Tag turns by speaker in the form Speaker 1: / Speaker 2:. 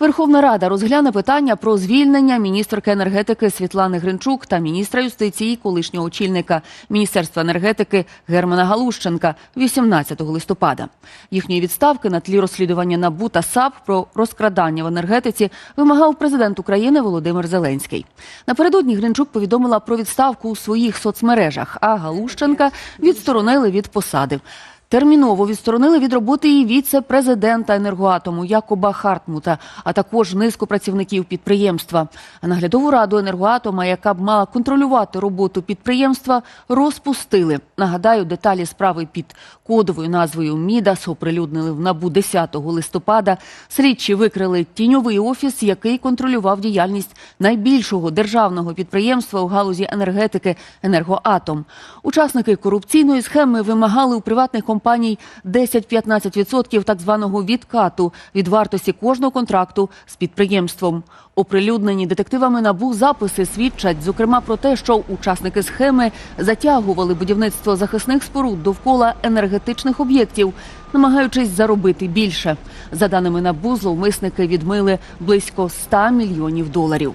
Speaker 1: Верховна Рада розгляне питання про звільнення міністерки енергетики Світлани Гринчук та міністра юстиції, колишнього очільника Міністерства енергетики Германа Галущенка 18 листопада. Їхньої відставки на тлі розслідування НАБУ та САП про розкрадання в енергетиці вимагав президент України Володимир Зеленський. Напередодні Гринчук повідомила про відставку у своїх соцмережах, а Галущенка відсторонили від посади. Терміново відсторонили від роботи і віце-президента енергоатому Якоба Хартмута, а також низку працівників підприємства. А наглядову раду енергоатома, яка б мала контролювати роботу підприємства, розпустили. Нагадаю, деталі справи під кодовою назвою Мідас оприлюднили в набу 10 листопада. Слідчі викрили тіньовий офіс, який контролював діяльність найбільшого державного підприємства у галузі енергетики енергоатом. Учасники корупційної схеми вимагали у приватних компаній 10-15% так званого відкату від вартості кожного контракту з підприємством. Оприлюднені детективами НАБУ записи свідчать, зокрема, про те, що учасники схеми затягували будівництво захисних споруд довкола енергетичних об'єктів, намагаючись заробити більше. За даними НАБУ, зловмисники відмили близько 100 мільйонів доларів.